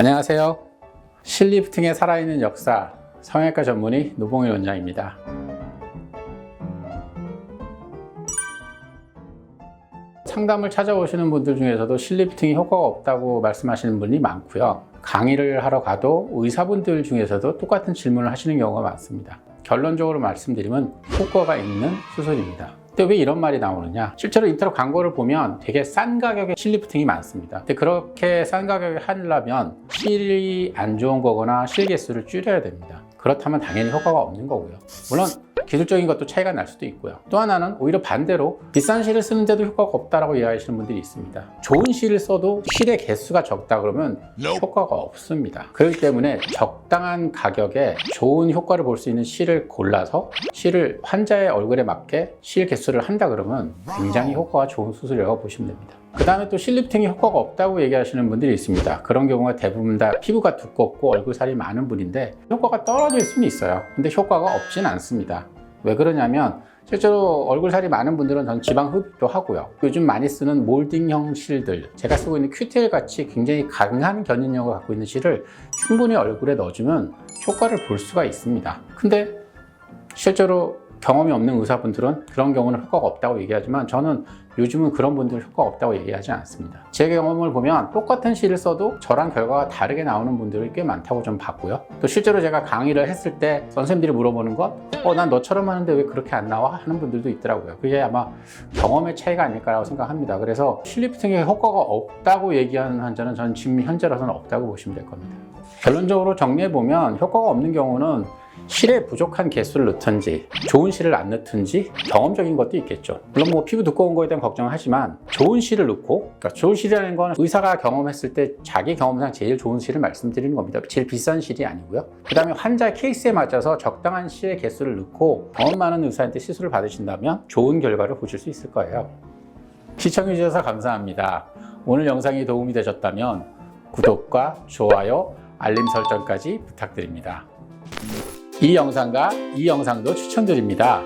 안녕하세요. 실리프팅의 살아있는 역사 성형외과 전문의 노봉일 원장입니다. 상담을 찾아오시는 분들 중에서도 실리프팅이 효과가 없다고 말씀하시는 분이 많고요. 강의를 하러 가도 의사분들 중에서도 똑같은 질문을 하시는 경우가 많습니다. 결론적으로 말씀드리면 효과가 있는 수술입니다. 근데 왜 이런 말이 나오느냐? 실제로 인터넷 광고를 보면 되게 싼 가격의 실리프팅이 많습니다. 근데 그렇게 싼 가격에 하려면 실이 안 좋은 거거나 실 개수를 줄여야 됩니다. 그렇다면 당연히 효과가 없는 거고요. 물론 기술적인 것도 차이가 날 수도 있고요. 또 하나는 오히려 반대로 비싼 실을 쓰는데도 효과가 없다라고 이해하시는 분들이 있습니다. 좋은 실을 써도 실의 개수가 적다 그러면 효과가 없습니다. 그렇기 때문에 적당한 가격에 좋은 효과를 볼 수 있는 실을 골라서 실을 환자의 얼굴에 맞게 실 개수를 한다 그러면 굉장히 효과가 좋은 수술이라고 보시면 됩니다. 그 다음에 또 실리프팅이 효과가 없다고 얘기하시는 분들이 있습니다. 그런 경우가 대부분 다 피부가 두껍고 얼굴살이 많은 분인데 효과가 떨어질 수는 있어요. 근데 효과가 없진 않습니다. 왜 그러냐면 실제로 얼굴살이 많은 분들은 전 지방 흡입도 하고요. 요즘 많이 쓰는 몰딩형 실들, 제가 쓰고 있는 큐텔 같이 굉장히 강한 견인력을 갖고 있는 실을 충분히 얼굴에 넣어주면 효과를 볼 수가 있습니다. 근데 실제로 경험이 없는 의사분들은 그런 경우는 효과가 없다고 얘기하지만 저는 요즘은 그런 분들 효과가 없다고 얘기하지 않습니다. 제 경험을 보면 똑같은 실을 써도 저랑 결과가 다르게 나오는 분들이 꽤 많다고 좀 봤고요. 또 실제로 제가 강의를 했을 때 선생님들이 물어보는 건 어, 난 너처럼 하는데 왜 그렇게 안 나와? 하는 분들도 있더라고요. 그게 아마 경험의 차이가 아닐까라고 생각합니다. 그래서 실리프팅에 효과가 없다고 얘기하는 환자는 저는 지금 현재로서는 없다고 보시면 될 겁니다. 결론적으로 정리해보면 효과가 없는 경우는 실에 부족한 개수를 넣든지 좋은 실을 안 넣든지 경험적인 것도 있겠죠. 물론 뭐 피부 두꺼운 거에 대한 걱정을 하지만 좋은 실을 넣고 그러니까 좋은 실이라는 건 의사가 경험했을 때 자기 경험상 제일 좋은 실을 말씀드리는 겁니다. 제일 비싼 실이 아니고요. 그 다음에 환자 케이스에 맞춰서 적당한 실의 개수를 넣고 경험 많은 의사한테 시술을 받으신다면 좋은 결과를 보실 수 있을 거예요. 시청해주셔서 감사합니다. 오늘 영상이 도움이 되셨다면 구독과 좋아요, 알림 설정까지 부탁드립니다. 이 영상과 이 영상도 추천드립니다.